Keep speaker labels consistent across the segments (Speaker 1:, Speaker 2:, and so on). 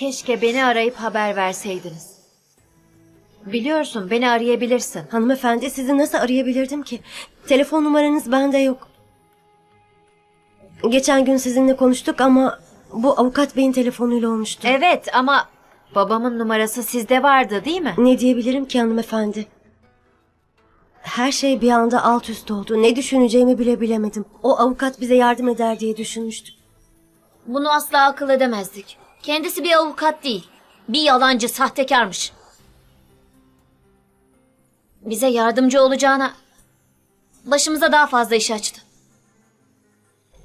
Speaker 1: Keşke beni arayıp haber verseydiniz. Biliyorsun beni arayabilirsin.
Speaker 2: Hanımefendi sizi nasıl arayabilirdim ki? Telefon numaranız bende yok. Geçen gün sizinle konuştuk ama bu avukat beyin telefonuyla olmuştu.
Speaker 1: Evet ama babamın numarası sizde vardı değil mi?
Speaker 2: Ne diyebilirim ki hanımefendi? Her şey bir anda alt üst oldu. Ne düşüneceğimi bile bilemedim. O avukat bize yardım eder diye düşünmüştüm.
Speaker 3: Bunu asla akıl edemezdik. Kendisi bir avukat değil. Bir yalancı, sahtekarmış. Bize yardımcı olacağına başımıza daha fazla iş açtı.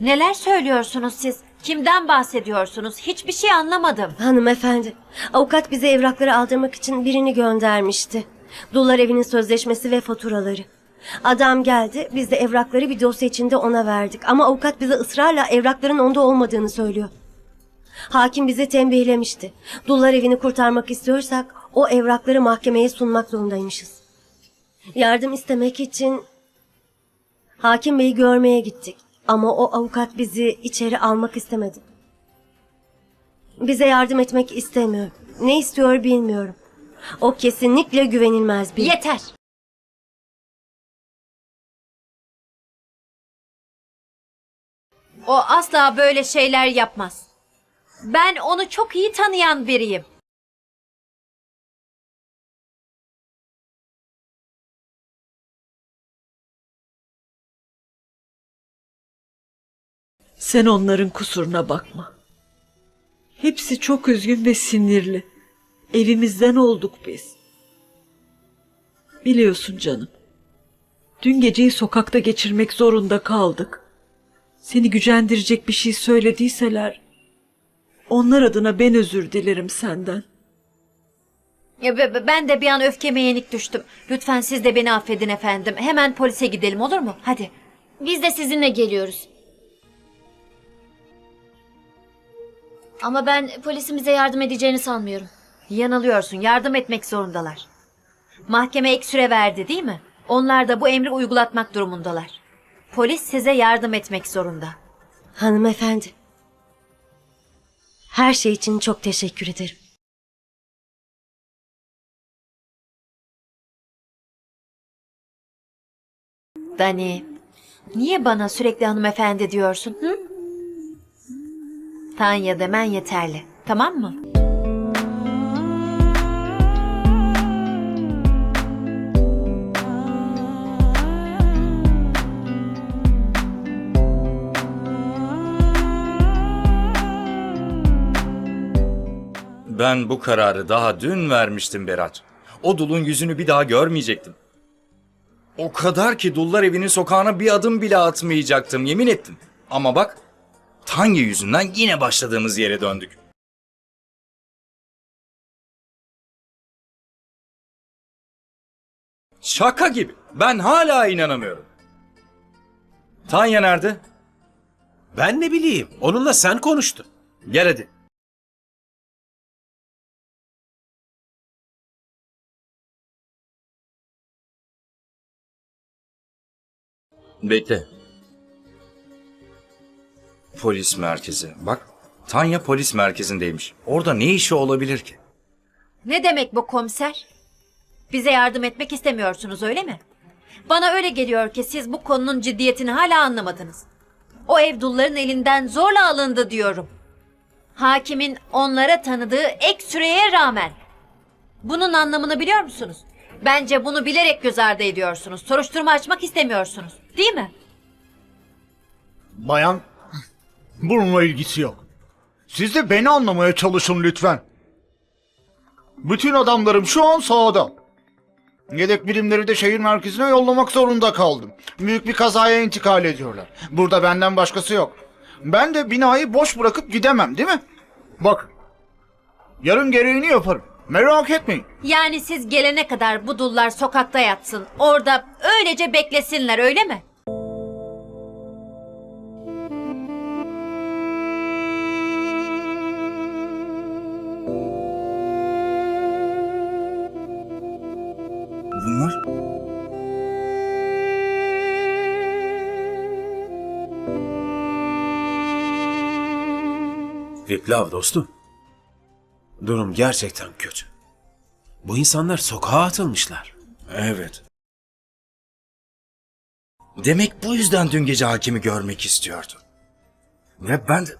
Speaker 1: Neler söylüyorsunuz siz? Kimden bahsediyorsunuz? Hiçbir şey anlamadım.
Speaker 2: Hanımefendi, avukat bize evrakları aldırmak için birini göndermişti. Dullar evinin sözleşmesi ve faturaları. Adam geldi, biz de evrakları bir dosya içinde ona verdik. Ama avukat bize ısrarla evrakların onda olmadığını söylüyor. Hakim bizi tembihlemişti. Dullar evini kurtarmak istiyorsak o evrakları mahkemeye sunmak zorundaymışız. Yardım istemek için hakim beyi görmeye gittik. Ama o avukat bizi içeri almak istemedi. Bize yardım etmek istemiyor. Ne istiyor bilmiyorum. O kesinlikle güvenilmez biri.
Speaker 1: Yeter. O asla böyle şeyler yapmaz. Ben onu çok iyi tanıyan biriyim.
Speaker 4: Sen onların kusuruna bakma. Hepsi çok üzgün ve sinirli. Evimizden olduk biz. Biliyorsun canım. Dün geceyi sokakta geçirmek zorunda kaldık. Seni gücendirecek bir şey söylediyseler, onlar adına ben özür dilerim senden.
Speaker 1: Ya be- be- Ben de bir an öfkeme yenik düştüm. Lütfen siz de beni affedin efendim. Hemen polise gidelim olur mu? Hadi.
Speaker 3: Biz de sizinle geliyoruz. Ama ben polisimize yardım edeceğini sanmıyorum.
Speaker 1: Yanılıyorsun. Yardım etmek zorundalar. Mahkeme ek süre verdi değil mi? Onlar da bu emri uygulatmak durumundalar. Polis size yardım etmek zorunda.
Speaker 2: Hanımefendi. Her şey için çok teşekkür ederim.
Speaker 1: Dani, niye bana sürekli hanımefendi diyorsun? Hı? Tanya demen yeterli. Tamam mı?
Speaker 5: Ben bu kararı daha dün vermiştim Berat. O dulun yüzünü bir daha görmeyecektim. O kadar ki dullar evinin sokağına bir adım bile atmayacaktım yemin ettim. Ama bak Tanya yüzünden yine başladığımız yere döndük. Şaka gibi. Ben hala inanamıyorum. Tanya nerede?
Speaker 6: Ben ne bileyim. Onunla sen konuştun.
Speaker 5: Gel hadi. Bekle. Polis merkezi. Bak, Tanya polis merkezindeymiş. Orada ne işi olabilir ki?
Speaker 1: Ne demek bu komiser? Bize yardım etmek istemiyorsunuz öyle mi? Bana öyle geliyor ki siz bu konunun ciddiyetini hala anlamadınız. O ev dulların elinden zorla alındı diyorum. Hakimin onlara tanıdığı ek süreye rağmen. Bunun anlamını biliyor musunuz? Bence bunu bilerek göz ardı ediyorsunuz. Soruşturma açmak istemiyorsunuz. Değil mi?
Speaker 7: Bayan, bununla ilgisi yok. Siz de beni anlamaya çalışın lütfen. Bütün adamlarım şu an sahada. Yedek birimleri de şehir merkezine yollamak zorunda kaldım. Büyük bir kazaya intikal ediyorlar. Burada benden başkası yok. Ben de binayı boş bırakıp gidemem değil mi? Bakın. Yarın gereğini yaparım. Merak etmeyin.
Speaker 1: Yani siz gelene kadar bu dullar sokakta yatsın. Orada öylece beklesinler öyle mi?
Speaker 5: Bunlar?
Speaker 6: Viplav dostum. Durum gerçekten kötü. Bu insanlar sokağa atılmışlar.
Speaker 5: Evet. Demek bu yüzden dün gece hakimi görmek istiyordu. Ve ben de...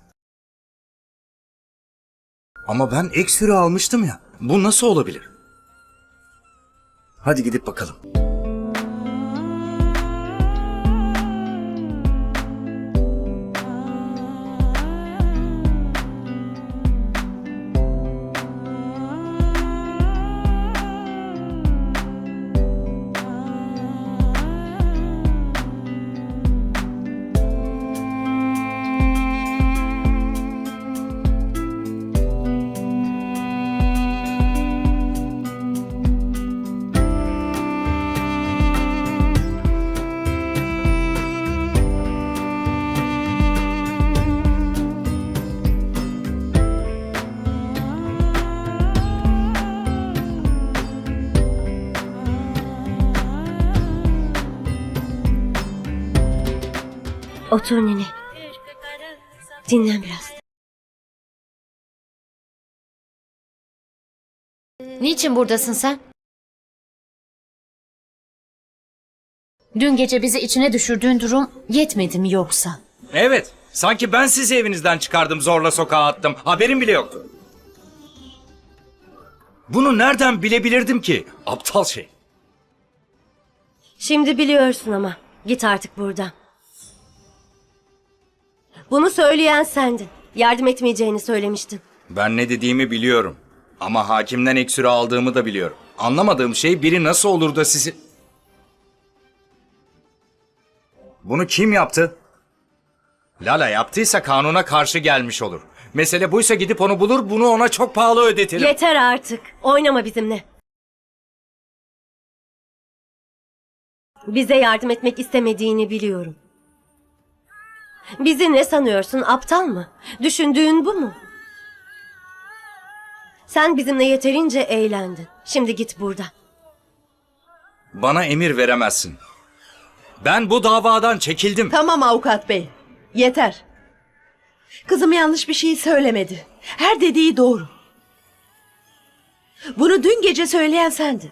Speaker 5: Ama ben ek süre almıştım ya. Bu nasıl olabilir? Hadi gidip bakalım.
Speaker 2: Otur nene. Dinlen biraz.
Speaker 3: Niçin buradasın sen? Dün gece bizi içine düşürdüğün durum yetmedi mi yoksa?
Speaker 5: Evet. Sanki ben sizi evinizden çıkardım zorla sokağa attım. Haberim bile yoktu. Bunu nereden bilebilirdim ki? Aptal şey.
Speaker 2: Şimdi biliyorsun ama. Git artık buradan. Bunu söyleyen sendin. Yardım etmeyeceğini söylemiştin.
Speaker 5: Ben ne dediğimi biliyorum. Ama hakimden ek süre aldığımı da biliyorum. Anlamadığım şey biri nasıl olur da sizi... Bunu kim yaptı? Lala yaptıysa kanuna karşı gelmiş olur. Mesele buysa gidip onu bulur, bunu ona çok pahalı ödetirim.
Speaker 2: Yeter artık. Oynama bizimle. Bize yardım etmek istemediğini biliyorum. Bizi ne sanıyorsun? Aptal mı? Düşündüğün bu mu? Sen bizimle yeterince eğlendin. Şimdi git buradan.
Speaker 5: Bana emir veremezsin. Ben bu davadan çekildim.
Speaker 8: Tamam avukat bey. Yeter. Kızım yanlış bir şey söylemedi. Her dediği doğru. Bunu dün gece söyleyen sendin.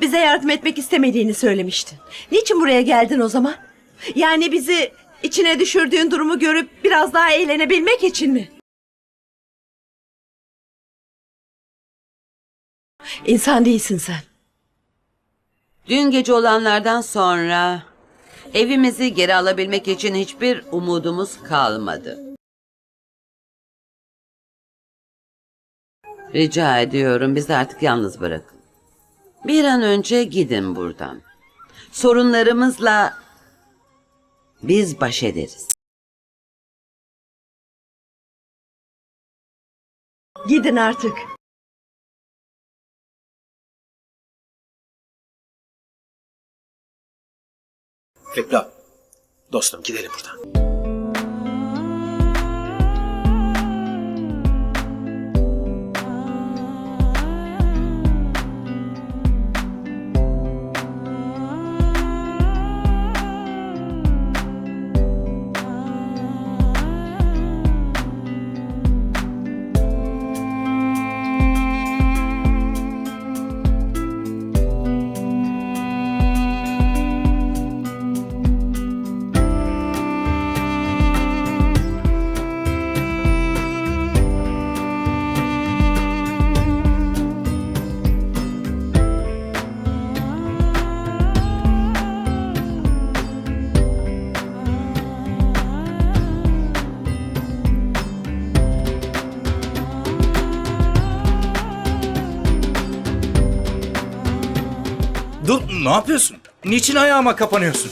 Speaker 8: Bize yardım etmek istemediğini söylemiştin. Niçin buraya geldin o zaman? Yani bizi içine düşürdüğün durumu görüp biraz daha eğlenebilmek için mi? İnsan değilsin sen.
Speaker 9: Dün gece olanlardan sonra evimizi geri alabilmek için hiçbir umudumuz kalmadı. Rica ediyorum bizi artık yalnız bırakın. Bir an önce gidin buradan. Sorunlarımızla biz baş ederiz.
Speaker 8: Gidin artık.
Speaker 6: Reklam. Dostum gidelim buradan.
Speaker 5: Ne yapıyorsun? Niçin ayağıma kapanıyorsun?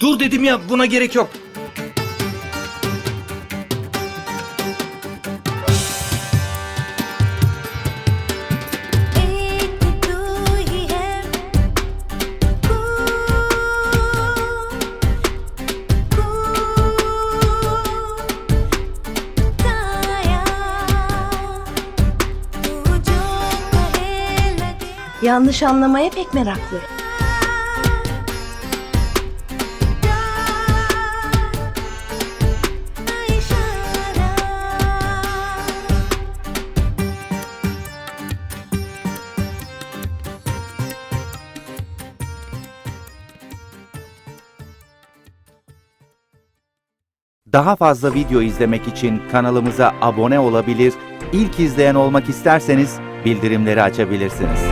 Speaker 5: Dur dedim ya, buna gerek yok.
Speaker 8: Yanlış anlamaya pek meraklı.
Speaker 10: Daha fazla video izlemek için kanalımıza abone olabilir, ilk izleyen olmak isterseniz bildirimleri açabilirsiniz.